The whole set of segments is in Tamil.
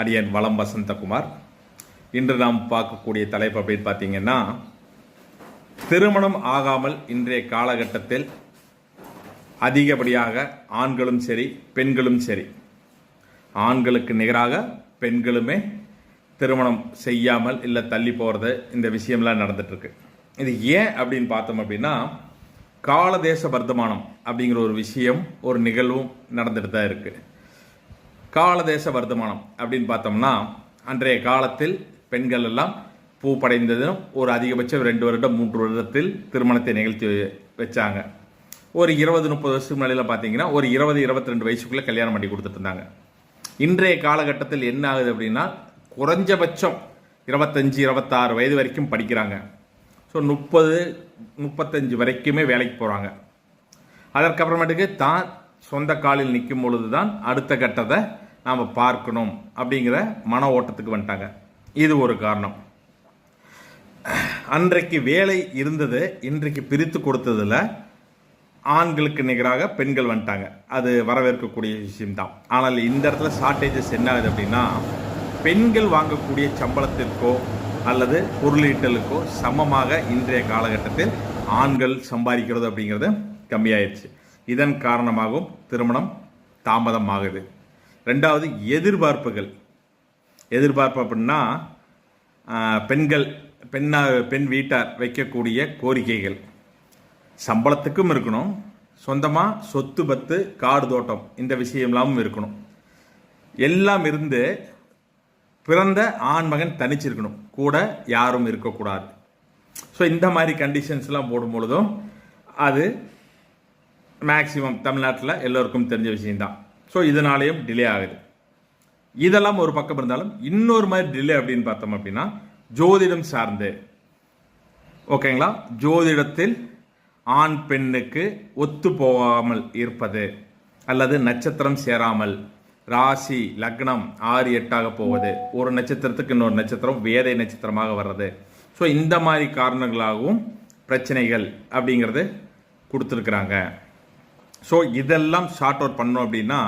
அடியன் வளம் வசந்தகுமார். இன்று நாம் பார்க்கக்கூடிய தலைப்பு அப்படின்னு பார்த்தீங்கன்னா திருமணம் ஆகாமல் இன்றைய காலகட்டத்தில் அதிகப்படியாக ஆண்களும் சரி பெண்களும் சரி. ஆண்களுக்கு நிகராக பெண்களுமே திருமணம் செய்யாமல் இல்லை தள்ளி போகிறது இந்த விஷயம்லாம் நடந்துட்டுருக்கு. இது ஏன் அப்படின்னு பார்த்தோம் அப்படின்னா காலதேச வர்த்தமானம் அப்படிங்கிற ஒரு விஷயம் ஒரு நிகழ்வும் நடந்துட்டு தான் இருக்குது காலதேச வர்த்தமானம் அப்படின்னு பார்த்தோம்னா அன்றைய காலத்தில் பெண்கள் எல்லாம் பூ படைந்ததும் ஒரு அதிகபட்சம் ரெண்டு வருடம் மூன்று வருடத்தில் திருமணத்தை நிகழ்த்தி வச்சாங்க. ஒரு இருபது முப்பது வருஷத்துக்கு முன்னாடிலாம் பார்த்தீங்கன்னா ஒரு இருபது இருபத்தி ரெண்டு வயசுக்குள்ளே கல்யாணம் பண்ணி கொடுத்துட்டு இருந்தாங்க. இன்றைய காலகட்டத்தில் என்ன ஆகுது அப்படின்னா குறைஞ்சபட்சம் இருபத்தஞ்சி இருபத்தாறு வயது வரைக்கும் படிக்கிறாங்க. ஸோ முப்பது முப்பத்தஞ்சு வரைக்குமே வேலைக்கு போகிறாங்க அதற்கப்புறமேட்டுக்கு தான் சொந்த காலில் நிற்கும் பொழுது தான் அடுத்த கட்டத்தை நாம் பார்க்கணும் அப்படிங்கிற மன ஓட்டத்துக்கு வந்துட்டாங்க. இது ஒரு காரணம். அன்றைக்கு வேலை இருந்தது இன்றைக்கு பிரித்து கொடுத்ததில் ஆண்களுக்கு நிகராக பெண்கள் வந்துட்டாங்க. அது வரவேற்கக்கூடிய விஷயம்தான். ஆனால் இந்த இடத்துல ஷார்ட்டேஜஸ் என்ன ஆகுது அப்படின்னா பெண்கள் வாங்கக்கூடிய சம்பளத்திற்கோ அல்லது பொருளீட்டலுக்கோ சமமாக இன்றைய காலகட்டத்தில் ஆண்கள் சம்பாதிக்கிறது அப்படிங்கிறது கம்மியாயிடுச்சு இதன் காரணமாகவும் திருமணம் தாமதம் ஆகுது ரெண்டாவது எதிர்பார்ப்புகள். எதிர்பார்ப்பு அப்படின்னா பெண்கள் பெண்ணா பெண் வீட்டார் வைக்கக்கூடிய கோரிக்கைகள். சம்பளத்துக்கும் இருக்கணும். சொந்தமாக சொத்து பத்து காடு தோட்டம் இந்த விஷயம்லாமும் இருக்கணும். எல்லாம் இருந்து பிறந்த ஆண் மகன் தனிச்சிருக்கணும். கூட யாரும் இருக்கக்கூடாது. ஸோ இந்த மாதிரி கண்டிஷன்ஸ்லாம் போடும் பொழுதும் அது மேக்சிமம் தமிழ்நாட்டில் எல்லோருக்கும் தெரிஞ்ச விஷயம்தான். ஸோ இதனாலேயும் டிலே ஆகுது. இதெல்லாம் ஒரு பக்கம் இருந்தாலும் இன்னொரு மாதிரி டிலே அப்படின்னு பார்த்தோம் அப்படின்னா ஜோதிடம் சார்ந்து. ஓகேங்களா ஜோதிடத்தில் ஆண் பெண்ணுக்கு ஒத்து போகாமல் இருப்பது அல்லது நட்சத்திரம் சேராமல் ராசி லக்னம் ஆறு எட்டாக போவது. ஒரு நட்சத்திரத்துக்கு இன்னொரு நட்சத்திரம் வேதை நட்சத்திரமாக வர்றது. ஸோ இந்த மாதிரி காரணங்களாகவும் பிரச்சனைகள் அப்படிங்கிறது கொடுத்துருக்குறாங்க. ஸோ இதெல்லாம் ஷார்ட் அவுட் பண்ணோம் அப்படின்னா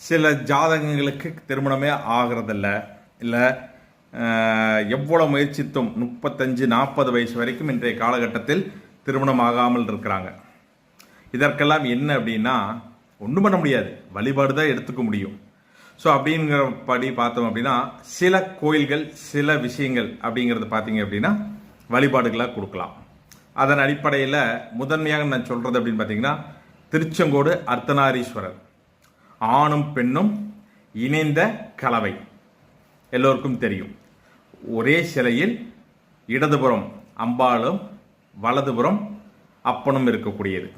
சில ஜாதகங்களுக்கு திருமணமே ஆகிறதில்ல. இல்லை எவ்வளோ முயற்சித்தும் முப்பத்தஞ்சு நாற்பது வயசு வரைக்கும் இன்றைய காலகட்டத்தில் திருமணம் ஆகாமல் இருக்கிறாங்க. இதற்கெல்லாம் என்ன அப்படின்னா ஒன்றும் பண்ண முடியாது. வழிபாடு தான் எடுத்துக்க முடியும். ஸோ அப்படிங்கிறபடி பார்த்தோம் அப்படின்னா சில கோயில்கள் சில விஷயங்கள் அப்படிங்கிறது பார்த்தீங்க அப்படின்னா வழிபாடுகளாக கொடுக்கலாம். அதன் அடிப்படையில் முதன்மையாக நான் சொல்கிறது அப்படின்னு பார்த்தீங்கன்னா திருச்செங்கோடு அர்த்தநாரீஸ்வரர். ஆணும் பெண்ணும் இணைந்த கலவை. எல்லோருக்கும் தெரியும். ஒரே சிலையில் இடதுபுறம் அம்பாளும் வலதுபுறம் அப்பனும் இருக்கக்கூடியது.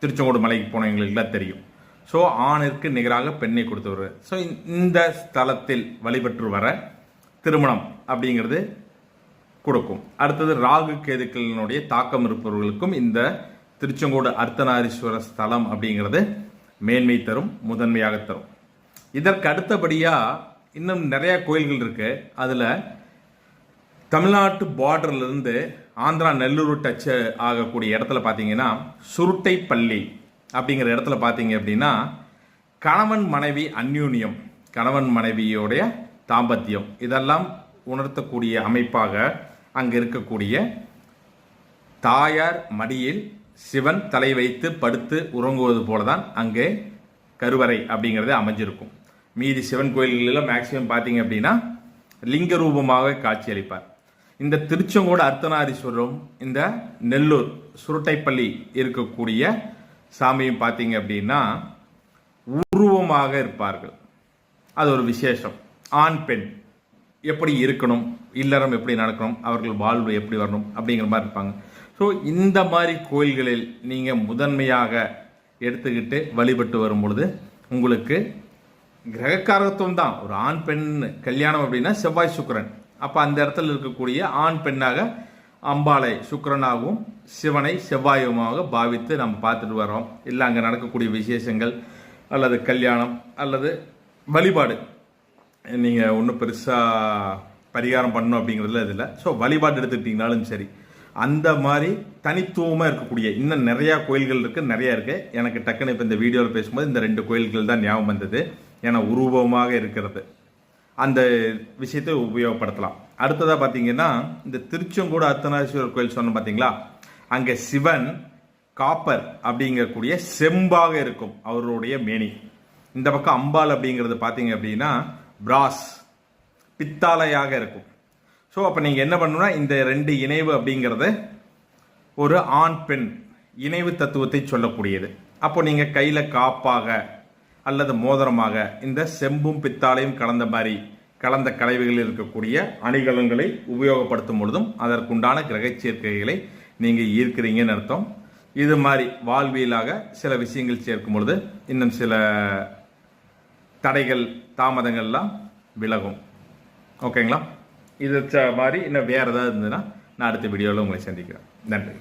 திருச்செங்கோடு மலைக்கு போனவங்களுக்குலாம் தெரியும். ஸோ ஆணிற்கு நிகராக பெண்ணை கொடுத்தவர். ஸோ இந்த ஸ்தலத்தில் வழிபட்டு வர திருமணம் அப்படிங்கிறது கொடுக்கும். அடுத்தது ராகு கேதுக்களினுடைய தாக்கம் இருப்பவர்களுக்கும் இந்த திருச்செங்கோடு அர்த்தநாரீஸ்வர ஸ்தலம் அப்படிங்கிறது மேன்மை தரும் முதன்மையாக தரும். இதற்கு அடுத்தபடியாக இன்னும் நிறைய கோயில்கள் இருக்கு. அதில் தமிழ்நாட்டு பார்டர்லேருந்து ஆந்திரா நெல்லூர் டச் ஆகக்கூடிய இடத்துல பார்த்தீங்கன்னா சுருட்டை பள்ளி அப்படிங்கிற இடத்துல பார்த்தீங்க அப்படின்னா கணவன் மனைவி அந்யூன்யம் கணவன் மனைவியோடைய தாம்பத்தியம். இதெல்லாம் உணர்த்தக்கூடிய அமைப்பாக அங்கே இருக்கக்கூடிய தாயார் மடியில் சிவன் தலை வைத்து படுத்து உறங்குவது போலதான் அங்கே கருவறை அப்படிங்கிறது அமைஞ்சிருக்கும். மீதி சிவன் கோயில்களில் மேக்சிமம் பார்த்தீங்க அப்படின்னா லிங்க ரூபமாக காட்சியளிப்பார். இந்த திருச்செங்கோடு அர்த்தநாரீஸ்வரரும் இந்த நெல்லூர் சுருட்டைப்பள்ளி இருக்கக்கூடிய சாமியும் பார்த்தீங்க அப்படின்னா உருவமாக இருப்பார்கள். அது ஒரு விசேஷம். ஆண் பெண் எப்படி இருக்கணும் இல்லறம் எப்படி நடக்கணும் அவர்கள் வாழ்வு எப்படி வரணும் அப்படிங்கிற மாதிரி இருப்பாங்க. ஸோ இந்த மாதிரி கோயில்களில் நீங்கள் முதன்மையாக எடுத்துக்கிட்டு வழிபட்டு வரும் பொழுது உங்களுக்கு கிரகக்காரத்துவம் தான். ஒரு ஆண் பெண் கல்யாணம் அப்படின்னா செவ்வாய் சுக்கரன். அப்போ அந்த இடத்துல இருக்கக்கூடிய ஆண் பெண்ணாக அம்பாளை சுக்கரனாகவும் சிவனை செவ்வாயுமாக பாவித்து நம்ம பார்த்துட்டு வரோம் இல்லை அங்கே நடக்கக்கூடிய விசேஷங்கள் அல்லது கல்யாணம் அல்லது வழிபாடு. நீங்கள் ஒன்றும் பெருசாக பரிகாரம் பண்ணணும் அப்படிங்கிறதுல இதில் ஸோ வழிபாடு எடுத்துக்கிட்டிங்கனாலும் சரி. அந்த மாதிரி தனித்துவமாக இருக்கக்கூடிய இன்னும் நிறையா கோயில்கள் இருக்குது நிறையா இருக்குது எனக்கு டக்குன்னு இப்போ இந்த வீடியோவில் பேசும்போது இந்த ரெண்டு கோயில்கள் தான் ஞாபகம் வந்தது. ஏன்னா உருவமாக இருக்கிறது. அந்த விஷயத்தை உபயோகப்படுத்தலாம். அடுத்ததாக பார்த்தீங்கன்னா இந்த திருச்செங்கோடு அர்த்தநாதீஸ்வரர் கோயில் சொன்னோம் பார்த்தீங்களா அங்கே சிவன் காப்பர் அப்படிங்கக்கூடிய செம்பாக இருக்கும் அவருடைய மேனி. இந்த பக்கம் அம்பாள் அப்படிங்கிறது பார்த்தீங்க அப்படின்னா பிராஸ் பித்தாளையாக இருக்கும். ஸோ அப்போ நீங்கள் என்ன பண்ணணும்னா இந்த ரெண்டு இணைவு அப்படிங்கிறது ஒரு ஆண் பெண் இணைவு தத்துவத்தை சொல்லக்கூடியது. அப்போ நீங்கள் கையில் காப்பாக அல்லது மோதிரமாக இந்த செம்பும் பித்தாலையும் கலந்த மாதிரி கலந்த கலவைகளில் இருக்கக்கூடிய அணிகலன்களை உபயோகப்படுத்தும் பொழுதும் அதற்குண்டான கிரக சேர்க்கைகளை நீங்கள் ஈர்க்கிறீங்கன்னு அர்த்தம். இது மாதிரி வாழ்வியலாக சில விஷயங்கள் சேர்க்கும் பொழுது இன்னும் சில தடைகள் தாமதங்கள்லாம் விலகும். ஓகேங்களா? இது மாதிரி இன்னும் வேறு ஏதாவது இருந்ததுன்னா நான் அடுத்த வீடியோவில் உங்களை சந்திக்கிறேன். நன்றி.